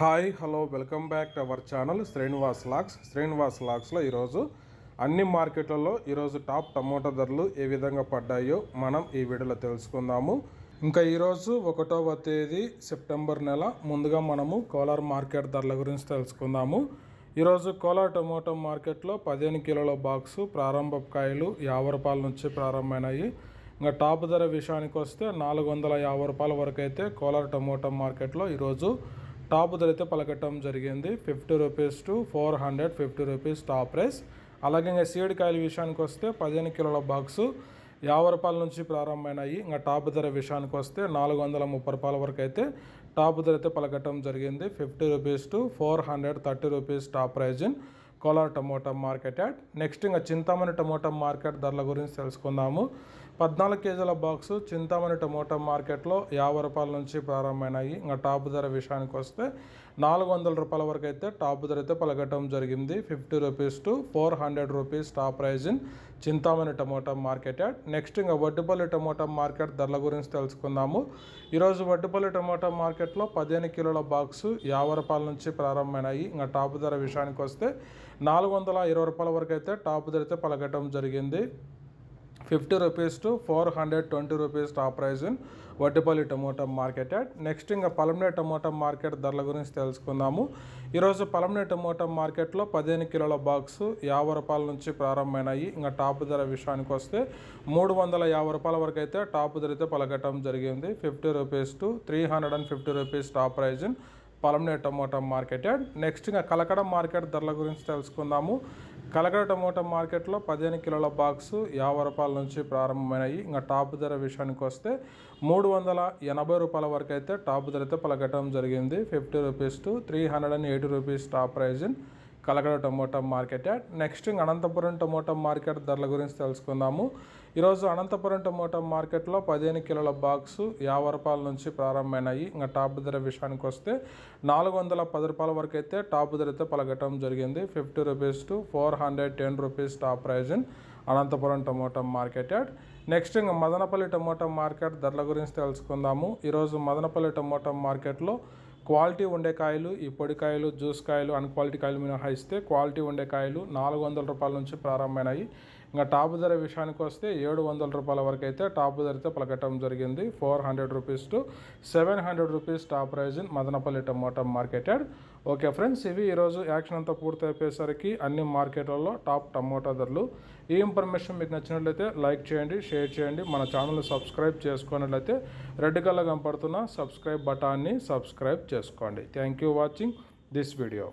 Hi hello welcome back to our channel Srinivas lakhs. Srinivas లాక్స్లో ఈరోజు అన్ని మార్కెట్లలో ఈరోజు టాప్ టమోటా ధరలు ఏ విధంగా పడ్డాయో మనం ఈ వీడియోలో తెలుసుకుందాము. ఇంకా ఈరోజు ఒకటవ తేదీ సెప్టెంబర్ నెల. ముందుగా మనము కోలార్ మార్కెట్ ధరల గురించి తెలుసుకుందాము. ఈరోజు కోలార్ టమోటో మార్కెట్లో పదిహేను కిలోల బాక్సు ప్రారంభ కాయలు యాభై రూపాయల నుంచి ప్రారంభమైనాయి. ఇంకా టాప్ ధర విషయానికి వస్తే నాలుగు వందల యాభై రూపాయల వరకు అయితే కోలార్ టమోటా మార్కెట్లో ఈరోజు టాప్ ధర అయితే పలకటం జరిగింది. Fifty rupees to four hundred fifty rupees top price. అలాగే ఇంకా సీడ్ కాయల విషయానికి వస్తే పదిహేను కిలోల బాక్సు యాభై రూపాయల నుంచి ప్రారంభమైనాయి. ఇంకా టాప్ ధర విషయానికి వస్తే నాలుగు వందల ముప్పై రూపాయల వరకు అయితే టాప్ ధర అయితే పలకటం జరిగింది. Fifty rupees to four hundred thirty rupees top price in Kolar tomato market yard. Next ఇంకా చింతామణి టమోటా మార్కెట్ ధరల గురించి తెలుసుకుందాము. పద్నాలుగు కేజీల బాక్సు చింతామణి టమోటా మార్కెట్లో యాభై రూపాయల నుంచి ప్రారంభమైనాయి. ఇంకా టాప్ ధర విషయానికి వస్తే నాలుగు వందల రూపాయల వరకు అయితే టాప్ ధర అయితే పలకటం జరిగింది. Fifty rupees to four hundred rupees top price in Chintamani tomato market yard. Next ఇంకా వడ్డిపల్లి టమోటా మార్కెట్ ధరల గురించి తెలుసుకుందాము. ఈరోజు వడ్డిపల్లి టమోటా మార్కెట్లో పదిహేను కిలోల బాక్సు యాభై రూపాయల నుంచి ప్రారంభమైనాయి. ఇంకా టాప్ ధర విషయానికి వస్తే నాలుగు వందల ఇరవై రూపాయల వరకు అయితే టాప్ ధర అయితే పలకటం జరిగింది. Fifty rupees to four hundred twenty rupees top price in Vaddapalli tomato market yard. Next ఇంకా పలమనే టమోటా మార్కెట్ ధరల గురించి తెలుసుకుందాము. ఈరోజు పలమనే టమోటా మార్కెట్లో పదిహేను కిలోల బాక్స్ యాభై రూపాయల నుంచి ప్రారంభమైనాయి. ఇంకా టాప్ ధర విషయానికి వస్తే మూడు వందల యాభై రూపాయల వరకు అయితే టాప్ ధర అయితే పలకటం జరిగింది. Fifty rupees to three hundred and fifty rupees top price in Palamaner tomato market yard. Next ఇంకా కలకడ మార్కెట్ ధరల గురించి తెలుసుకుందాము. కలకడ టమోటా మార్కెట్లో పదిహేను కిలోల బాక్సు యాభై రూపాయల నుంచి ప్రారంభమైనాయి. ఇంకా టాప్ ధర విషయానికి వస్తే మూడు వందల ఎనభై రూపాయల వరకు అయితే టాప్ ధర అయితే పలకటం జరిగింది. Fifty rupees to three hundred and eighty rupees top price Kalakada Kalakada tomato market next Anantapuram tomato market ధరల గురించి తెలుసుకుందాము. ఈరోజు అనంతపురం టమోటా మార్కెట్లో పదిహేను కిలోల బాక్సు యాభై రూపాయల నుంచి ప్రారంభమైనాయి. ఇంకా టాప్ ధర విషయానికి వస్తే నాలుగు వందల పది రూపాయల వరకు అయితే టాప్ ధర అయితే పలకటం జరిగింది. Fifty rupees to four hundred ten rupees top price Anantapuram tomato market yard. Next ఇంకా మదనపల్లి టమోటా మార్కెట్ ధరల గురించి తెలుసుకుందాము. ఈరోజు మదనపల్లి టమోటా మార్కెట్లో క్వాలిటీ ఉండే కాయలు ఈ పొడి కాయలు జ్యూస్ కాయలు అన్ క్వాలిటీ కాయలు మినహాయిస్తే క్వాలిటీ ఉండే కాయలు నాలుగు వందల రూపాయల నుంచి ప్రారంభమైనాయి. ఇంకా టాప్ ధర విషయానికి వస్తే ఏడు వందల రూపాయల వరకు అయితే టాప్ ధరతో పలకటం జరిగింది. Four hundred rupees to seven hundred rupees top price in Madanapalle tomato market yard. Okay friends ఇవి ఈరోజు యాక్షన్ అంతా పూర్తి అయిపోయేసరికి అన్ని మార్కెట్లలో టాప్ టమోటా ధరలు. ఈ ఇన్ఫర్మేషన్ మీకు నచ్చినట్లయితే లైక్ చేయండి షేర్ చేయండి. మన ఛానల్ని సబ్స్క్రైబ్ చేసుకున్నట్లయితే రెడ్ కలర్ కనపడుతున్న సబ్స్క్రైబ్ బటాన్ని సబ్స్క్రైబ్ చేసుకోండి. Thank you watching this video